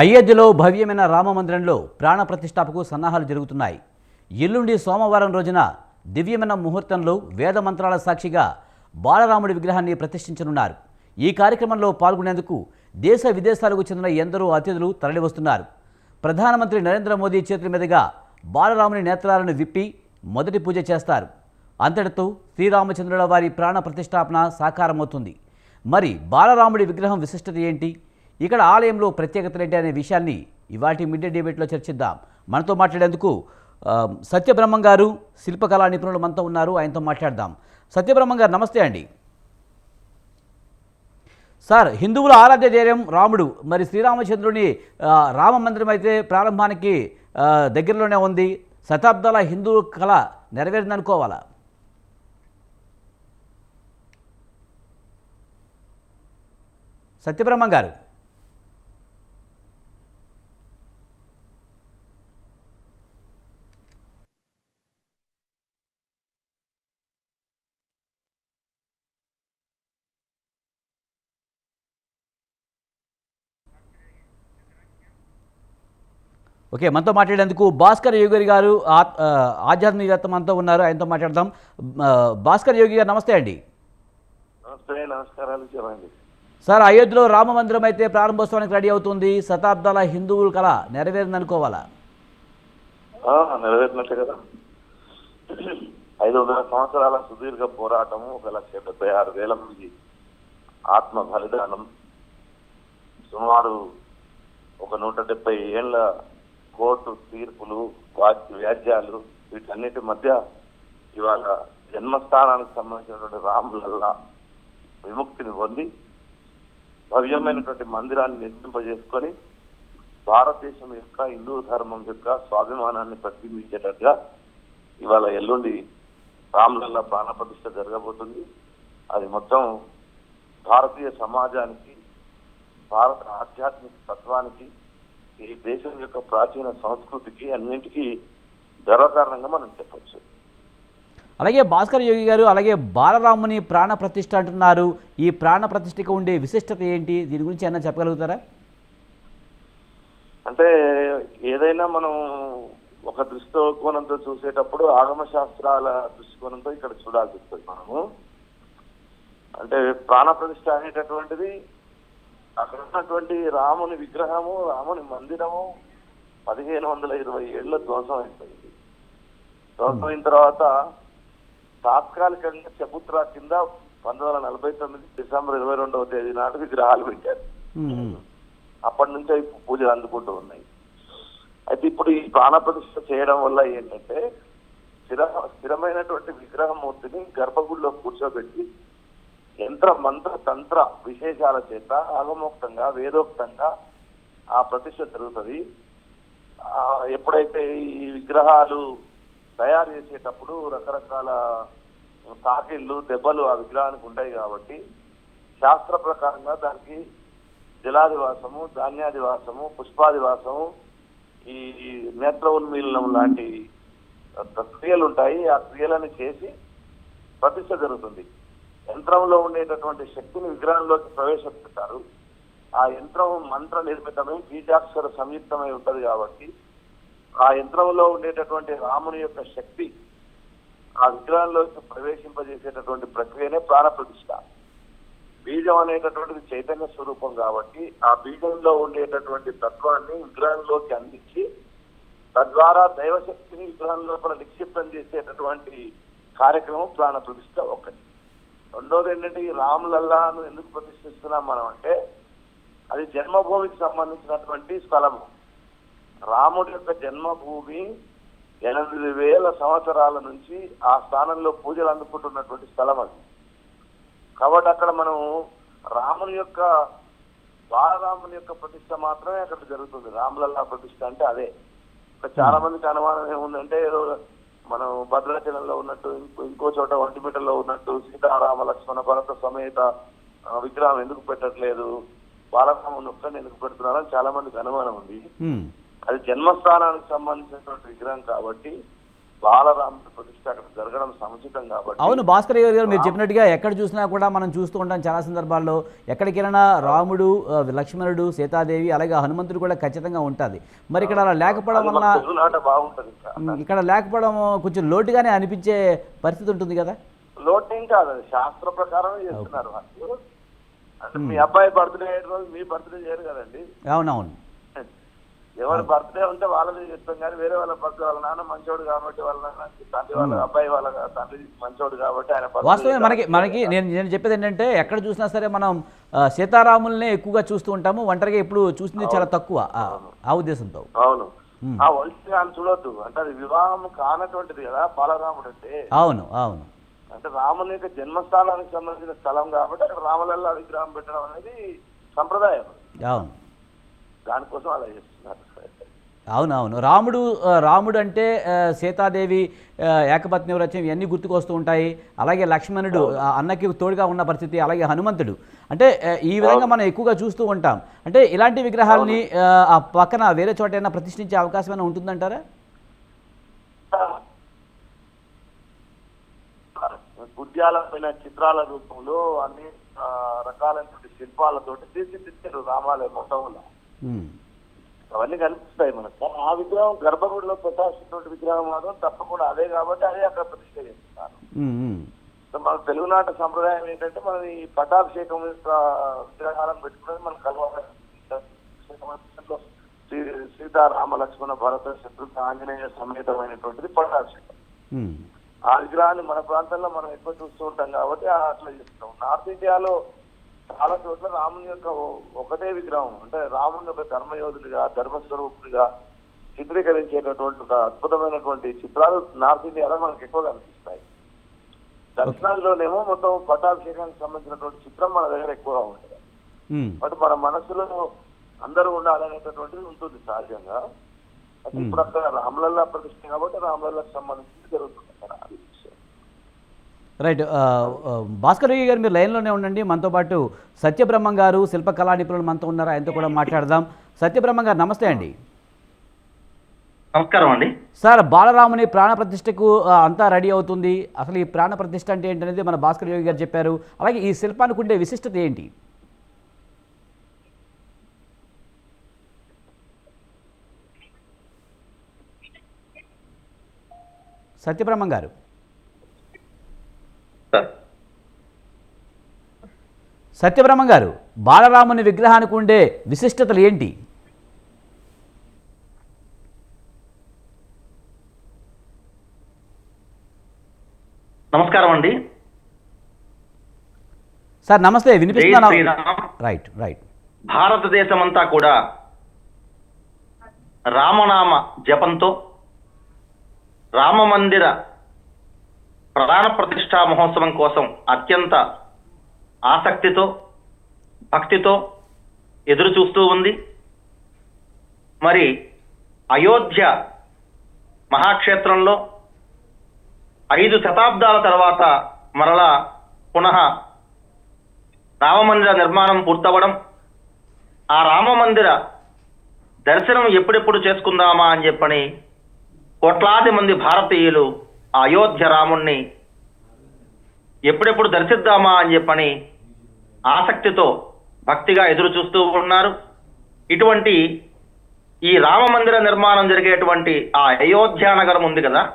అయోధ్యలో భవ్యమైన రామ మందిరంలో ప్రాణ ప్రతిష్టాపకు సన్నాహాలు జరుగుతున్నాయి. ఎల్లుండి సోమవారం రోజున దివ్యమైన ముహూర్తంలో వేద మంత్రాల సాక్షిగా బాలరాముడి విగ్రహాన్ని ప్రతిష్ఠించనున్నారు. ఈ కార్యక్రమంలో పాల్గొనేందుకు దేశ విదేశాలకు చెందిన ఎందరో అతిథులు తరలివస్తున్నారు. ప్రధానమంత్రి నరేంద్ర మోదీ చేతుల మీదుగా బాలరాముని నేత్రాలను విప్పి మొదటి పూజ చేస్తారు. అంతటితో శ్రీరామచంద్రుల వారి ప్రాణ ప్రతిష్టాపన సాకారమవుతుంది. మరి బాలరాముడి విగ్రహం విశిష్టత ఏంటి? ఇక్కడ ఆలయంలో ప్రత్యేకతలు ఏంటి అనే విషయాన్ని ఇవాటి మిడ్డే డిబేట్లో చర్చిద్దాం. మనతో మాట్లాడేందుకు సత్యబ్రహ్మం గారు శిల్పకళా నిపుణులు మనతో ఉన్నారు ఆయనతో మాట్లాడదాం. సత్యబ్రహ్మం గారు నమస్తే అండి. సార్ హిందువుల ఆరాధ్య ధైర్యం రాముడు. మరి శ్రీరామచంద్రుని రామ మందిరం అయితే ప్రారంభానికి దగ్గరలోనే ఉంది. శతాబ్దాల హిందూ కళ నెరవేరిందనుకోవాలా సత్యబ్రహ్మం గారు. ఓకే మనతో మాట్లాడేందుకు భాస్కర్ యోగి గారు ఆ- ఆ, ఆధ్యాత్మికవేత్త మనతో ఉన్నారు. ఆయనతో మాట్లాడదాం. భాస్కర్ యోగి గారు నమస్తే అండి. నమస్తే నమస్కారాలు చెప్పండి. సార్ అయోధ్యలో రామ మందిరం అయితే ప్రారంభోత్సవానికి రెడీ అవుతుంది. శతాబ్దాల హిందువుల కళ ఆ, నెరవేరినట్టే కదా. ఐదు వందల సంవత్సరాల సుదీర్ఘ పోరాటము ఒక లక్ష డెబ్బై ఆరు వేల మంది ఆత్మ బలిదానం. సుమారు ఒక నూట డెబ్బై ఏళ్ళ కోర్టు తీర్పులు వ్యాజ్యాలు వీటన్నిటి మధ్య ఇవాళ జన్మస్థానానికి సంబంధించినటువంటి రాములల్లా విముక్తిని పొంది భవ్యమైనటువంటి మందిరాన్ని నిర్మింపజేసుకొని భారతదేశం యొక్క హిందూ ధర్మం యొక్క స్వాభిమానాన్ని ప్రతిబింబించేటట్టుగా ఇవాళ ఎల్లుండి రామ్లల్లా ప్రాణప్రతిష్ఠ జరగబోతుంది. అది మొత్తం భారతీయ సమాజానికి భారత ఆధ్యాత్మిక తత్వానికి ఈ దేశం యొక్క ప్రాచీన సంస్కృతికి అన్నింటికీ గర్వకారణంగా మనం చెప్పొచ్చు. అలాగే భాస్కర్ యోగి గారు అలాగే బాలరాముని ప్రాణ ప్రతిష్ఠ అంటున్నారు. ఈ ప్రాణ ప్రతిష్ఠకు ఉండే విశిష్టత ఏంటి? దీని గురించి ఏమైనా చెప్పగలుగుతారా? అంటే ఏదైనా మనం ఒక దృష్టికోణంతో చూసేటప్పుడు ఆగమ శాస్త్రాల దృష్టికోణంతో ఇక్కడ చూడాల్సి వస్తుంది మనము. అంటే ప్రాణ ప్రతిష్ఠ అనేటటువంటిది అక్కడ ఉన్నటువంటి రాముని విగ్రహము రాముని మందిరము పదిహేను వందల ఇరవై ఏళ్ళ ధ్వంసం అయిపోయింది ధ్వంసం అయిన తర్వాత తాత్కాలికంగా చబుత్రా కింద పంతొమ్మిది వందల నలభై తొమ్మిది డిసెంబర్ ఇరవై రెండవ తేదీ నాడు విగ్రహాలు పెట్టారు. అప్పటి నుంచి అవి పూజలు అందుకుంటూ ఉన్నాయి. అయితే ఇప్పుడు ఈ ప్రాణ ప్రతిష్ఠ చేయడం వల్ల ఏంటంటే స్థిర స్థిరమైనటువంటి విగ్రహమూర్తిని గర్భగుడిలో కూర్చోబెట్టి యంత్ర మంత్ర తంత్ర విశేషాల చేత ఆగమోక్తంగా వేదోక్తంగా ఆ ప్రతిష్ఠ జరుగుతుంది. ఎప్పుడైతే ఈ విగ్రహాలు తయారు చేసేటప్పుడు రకరకాల తాకిళ్ళు దెబ్బలు ఆ విగ్రహానికి ఉంటాయి కాబట్టి శాస్త్ర ప్రకారంగా దానికి జలాదివాసము ధాన్యాదివాసము పుష్పాదివాసము ఈ నేత్ర ఉన్మీలనం లాంటి క్రియలు ఉంటాయి. ఆ క్రియలను చేసి ప్రతిష్ట జరుగుతుంది. యంత్రంలో ఉండేటటువంటి శక్తిని విగ్రహంలోకి ప్రవేశపెడతారు. ఆ యంత్రం మంత్ర నిర్మితమై బీజాక్షర సంయుక్తమై ఉంటది కాబట్టి ఆ యంత్రంలో ఉండేటటువంటి రాముని యొక్క శక్తి ఆ విగ్రహంలోకి ప్రవేశింపజేసేటటువంటి ప్రక్రియనే ప్రాణప్రతిష్ట బీజం అనేటటువంటిది చైతన్య స్వరూపం కాబట్టి ఆ బీజంలో ఉండేటటువంటి తత్వాన్ని విగ్రహంలోకి అందించి తద్వారా దైవశక్తిని విగ్రహం లోపల నిక్షిప్తం చేసేటటువంటి కార్యక్రమం ప్రాణ ప్రతిష్ఠ ఒకటి రెండోది ఏంటంటే ఈ రాములల్లాను ఎందుకు ప్రతిష్ఠిస్తున్నాం మనం అంటే అది జన్మభూమికి సంబంధించినటువంటి స్థలము. రాముడి యొక్క జన్మభూమి ఎనిమిది వేల సంవత్సరాల నుంచి ఆ స్థానంలో పూజలు అందుకుంటున్నటువంటి స్థలం అది. కాబట్టి అక్కడ మనం రాముని యొక్క బాలరాముని యొక్క ప్రతిష్ట మాత్రమే అక్కడ జరుగుతుంది. రాములల్లా ప్రతిష్ట అంటే అదే. ఇక్కడ చాలా మందికి అనుమానం ఏముందంటే ఏదో మనం భద్రాచలంలో ఉన్నట్టు ఇంకో ఇంకో చోట ఒంటిమిటలో ఉన్నట్టు సీతారామ లక్ష్మణ భరత సమేత విగ్రహం ఎందుకు పెట్టట్లేదు? బాలరాముని ఒక్కడిని ఎందుకు పెడుతున్నారని చాలా మందికి అనుమానం ఉంది. అది జన్మస్థానానికి సంబంధించినటువంటి విగ్రహం కాబట్టి బాలరాముడి ప్రతిష్ట అక్కడ జరగడం సముచితం కాబట్టి అవును భాస్కర్ గారు మీరు చెప్పినట్టుగా ఎక్కడ చూసినా కూడా మనం చూస్తూ ఉంటాం చాలా సందర్భాల్లో. ఎక్కడికి వెళ్ళినా రాముడు లక్ష్మణుడు సీతాదేవి అలాగే హనుమంతుడు కూడా ఖచ్చితంగా ఉంటుంది. మరి ఇక్కడ అలా లేకపోవడం వల్ల బాగుంటది ఇక్కడ లేకపోవడం కొంచెం లోటుగానే అనిపించే పరిస్థితి ఉంటుంది కదా? లోటు కాదు శాస్త్ర ప్రకారం చేస్తున్నారు. మీ అబ్బాయి బర్త్డే రోజు మీ బర్త్డే చేయరు కదండి. అవునవును. ఎవరి బర్త్డే ఉంటే వాళ్ళది చెప్తాం కానీ వేరే వాళ్ళ బర్త్డే వాళ్ళ నాన్న మంచోడు కాబట్టి వాళ్ళ నాన్న తండ్రి వాళ్ళ అబ్బాయి వాళ్ళ తండ్రి మంచోడు కాబట్టి ఆయన వాస్తవమే మనకి మనకి నేను నేను చెప్పేది ఏంటంటే ఎక్కడ చూసినా సరే మనం సీతారాములనే ఎక్కువగా చూస్తూ ఉంటాము. ఒంటరిగా ఎప్పుడు చూసింది చాలా తక్కువ. ఆ, ఉద్దేశంతో. అవును. ఆ వంశీ అని చూడొద్దు. అంటే అది వివాహం కానటువంటిది కదా బాలరాముడు అంటే. అవును అవును. అంటే రాముని యొక్క జన్మస్థానానికి సంబంధించిన స్థలం కాబట్టి అక్కడ రామలల్లా విగ్రహం పెట్టడం అనేది సంప్రదాయం. అవును. దానికోసం అలా చేస్తున్నారు. అవును అవును రాముడు రాముడు అంటే సీతాదేవి ఏకపత్ని వ్రతం ఇవన్నీ గుర్తుకొస్తూ ఉంటాయి. అలాగే లక్ష్మణుడు అన్నకి తోడుగా ఉన్న పరిస్థితి అలాగే హనుమంతుడు. అంటే ఈ విధంగా మనం ఎక్కువగా చూస్తూ ఉంటాం. అంటే ఇలాంటి విగ్రహాలని ఆ, పక్కన వేరే చోట ప్రతిష్ఠించే అవకాశం ఏమైనా ఉంటుందంటారా? ఉద్యాలమైన చిత్రాల రూపంలో అన్ని రకాలైనటువంటి శిల్పాలతోటి తీర్చిదిద్దారు రామాలయం మొత్తంలో. అవన్నీ కనిపిస్తాయి మనకు. ఆ విగ్రహం గర్భగుడిలో ప్రకాశించినటువంటి విగ్రహం మాత్రం తప్పకుండా అదే కాబట్టి అదే అక్కడ ప్రతిష్ట చేస్తున్నారు. ఉమ్. సో మన తెలుగునాట సంప్రదాయం ఏంటంటే మనం ఈ పట్టాభిషేకం విగ్రహాలను పెట్టుకుని మనం కలవాలి శ్రీ సీతారామ లక్ష్మణ భరత శత్రుఘ్న ఆంజనేయ సమేతమైనటువంటిది పట్టాభిషేకం. ఆ విగ్రహాన్ని మన ప్రాంతంలో మనం ఎక్కువ చూస్తూ ఉంటాం కాబట్టి ఆ అట్లా చేస్తాం నార్త్ ఇండియాలో చాలా చోట్ల రాముని యొక్క ఒకటే విగ్రహం అంటే రాముని యొక్క ధర్మయోధుడిగా ధర్మస్వరూపుడిగా చిత్రీకరించేటటువంటి ఒక అద్భుతమైనటువంటి చిత్రాలు నార్త్ ఇండియాలో మనకు ఎక్కువ కనిపిస్తాయి దక్షిణాదిలోనేమో మొత్తం పట్టాభిషేకానికి సంబంధించినటువంటి చిత్రం మన దగ్గర ఎక్కువగా ఉంటుంది. బట్ మన మనసులో అందరూ ఉండాలనేటటువంటిది ఉంటుంది సహజంగా అది ఇప్పుడు అక్కడ రామలల్లా ప్రతిష్ఠ కాబట్టి రామలల్లాకు సంబంధించి జరుగుతుంది అక్కడ. రైట్ భాస్కర్ రావు గారు మీరు లైన్లోనే ఉండండి. మనతో పాటు సత్యబ్రహ్మం గారు శిల్పకళా నిపుణులు మనతో ఉన్నారు. ఆయనతో కూడా మాట్లాడదాం. సత్యబ్రహ్మం గారు నమస్తే అండి. నమస్కారం అండి. సార్ బాలరాముని ప్రాణ ప్రతిష్టకు అంతా రెడీ అవుతుంది. అసలు ఈ ప్రాణ ప్రతిష్ఠ అంటే ఏంటనేది మన భాస్కర్ యోగి గారు చెప్పారు. అలాగే ఈ శిల్పానికి ఉండే విశిష్టత ఏంటి? సత్యబ్రహ్మం గారు. సత్యబ్రహ్మం గారు బాలరాముని విగ్రహానికి ఉండే విశిష్టతలు ఏంటి? నమస్కారం అండి. సార్ నమస్తే శ్రీరామ్. రైట్ రైట్ భారతదేశం అంతా కూడా రామనామ జపంతో రామ మందిర ప్రధాన ప్రతిష్టా మహోత్సవం కోసం అత్యంత ఆసక్తితో భక్తితో ఎదురు చూస్తూ ఉంది. మరి అయోధ్య మహాక్షేత్రంలో ఐదు శతాబ్దాల తర్వాత మరలా పునః రామమందిర నిర్మాణం పూర్తవడం ఆ రామమందిర దర్శనం ఎప్పుడెప్పుడు చేసుకుందామా అని చెప్పని కోట్లాది మంది భారతీయులు అయోధ్య రాముణ్ణి ఎప్పుడెప్పుడు దర్శిద్దామా అని చెప్పని ఆసక్తితో భక్తిగా ఎదురు చూస్తూ ఉన్నారు. ఇటువంటి ఈ రామ మందిర నిర్మాణం జరిగేటువంటి ఆ అయోధ్య నగరం ఉంది కదా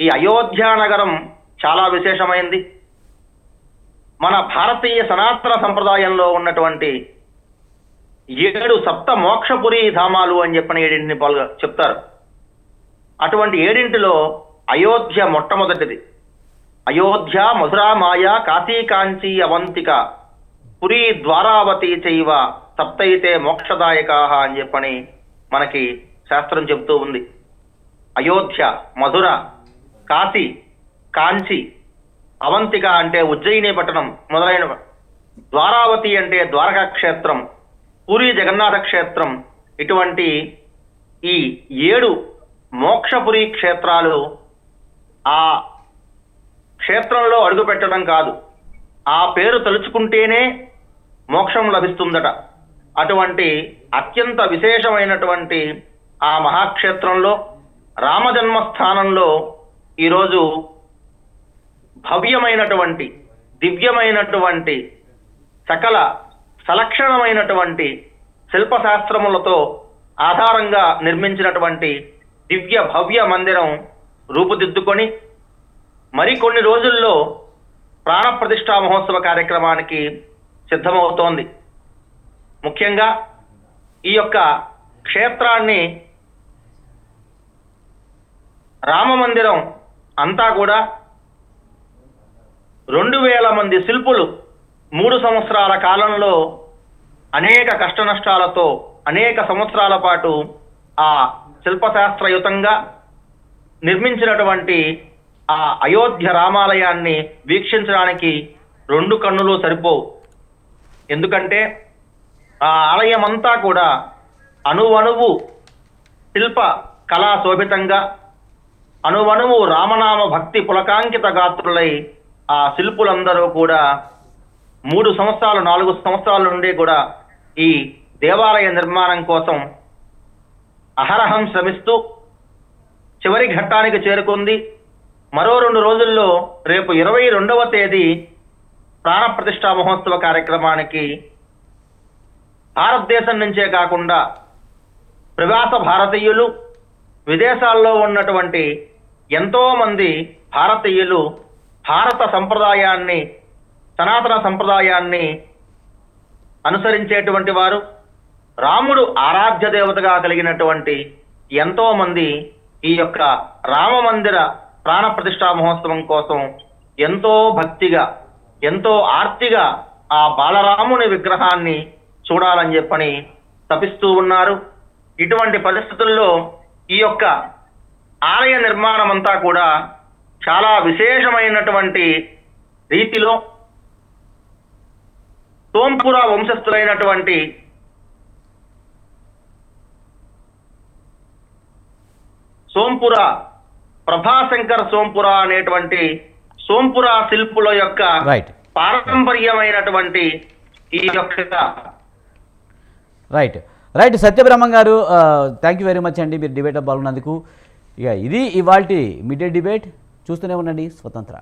ఈ అయోధ్య నగరం చాలా విశేషమైంది. మన భారతీయ సనాతన సంప్రదాయంలో ఉన్నటువంటి ఏడు సప్త మోక్షపురి ధామాలు అని చెప్పిన ఏడింటిని పాల్గొ చెప్తారు. అటువంటి ఏడింటిలో అయోధ్య మొట్టమొదటిది. అయోధ్య మధురా మాయ కాశీ కాంచీ అవంతిక. పురి ద్వారావతి చైవ తప్తైతే మోక్షదాయకా అని చెప్పని మనకి శాస్త్రం చెబుతూ ఉంది. అయోధ్య మధుర కాశీ కాంచి అవంతిక అంటే ఉజ్జయిని పట్టణం మొదలైన ద్వారావతి అంటే ద్వారకా క్షేత్రం పూరి జగన్నాథ క్షేత్రం ఇటువంటి ఈ ఏడు మోక్షపురి క్షేత్రాలు ఆ క్షేత్రంలో అడుగు పెట్టడం కాదు. ఆ పేరు తలుచుకుంటేనే మోక్షం లభిస్తుందట. అటువంటి అత్యంత విశేషమైనటువంటి ఆ మహాక్షేత్రంలో రామజన్మస్థానంలో ఈరోజు భవ్యమైనటువంటి దివ్యమైనటువంటి సకల సలక్షణమైనటువంటి శిల్పశాస్త్రములతో ఆధారంగా నిర్మించినటువంటి దివ్య భవ్య మందిరం రూపుదిద్దుకొని మరికొన్ని రోజుల్లో ప్రాణప్రతిష్టా మహోత్సవ కార్యక్రమానికి సిద్ధమవుతోంది. ముఖ్యంగా ఈ యొక్క క్షేత్రాన్ని రామ మందిరం అంతా కూడా రెండు వేల మంది శిల్పులు మూడు సంవత్సరాల కాలంలో అనేక కష్ట నష్టాలతో అనేక సంవత్సరాల పాటు ఆ శిల్పశాస్త్రయుతంగా నిర్మించినటువంటి ఆ అయోధ్య రామాలయాన్ని వీక్షించడానికి రెండు కన్నులు సరిపోవు. ఎందుకంటే ఆ ఆలయం అంతా కూడా అణువణువు శిల్ప కళా శోభితంగా అణువణువు రామనామ భక్తి పులకాంకిత గాత్రులై ఆ శిల్పులందరూ కూడా మూడు సంవత్సరాలు నాలుగు సంవత్సరాల నుండి కూడా ఈ దేవాలయ నిర్మాణం కోసం అహరహం శ్రమిస్తూ చివరి ఘట్టానికి చేరుకుంది. మరో రెండు రోజుల్లో రేపు ఇరవై రెండవ తేదీ ప్రాణప్రతిష్ఠా మహోత్సవ కార్యక్రమానికి భారతదేశం నుంచే కాకుండా ప్రవాస భారతీయులు విదేశాల్లో ఉన్నటువంటి ఎంతోమంది భారతీయులు భారత సంప్రదాయాన్ని సనాతన సంప్రదాయాన్ని అనుసరించేటువంటి వారు రాముడు ఆరాధ్య దేవతగా కలిగినటువంటి ఎంతోమంది ఈ యొక్క రామ మందిర ప్రాణ ప్రతిష్టా మహోత్సవం కోసం ఎంతో భక్తిగా ఎంతో ఆర్తిగా ఆ బాలరాముని విగ్రహాన్ని చూడాలని చెప్పని తపిస్తూ ఉన్నారు. ఇటువంటి పరిస్థితుల్లో ఈ యొక్క ఆలయ నిర్మాణం అంతా కూడా చాలా విశేషమైనటువంటి రీతిలో సోంపుర వంశస్థులైనటువంటి సోంపుర ప్రభాశంకర్ సోంపుర అనేటువంటి సోంపుర శిల్పుల యొక్క పారంపర్యమైనటువంటి ఈ యొక్క రైట్ రైట్ సత్యబ్రహ్మ గారు థ్యాంక్ యూ వెరీ మచ్ అండి. మీరు డిబేట్ పాల్గొన్నందుకు. ఇక ఇది ఇవాళ మీడియా డిబేట్ చూస్తూనే ఉండండి. స్వతంత్ర.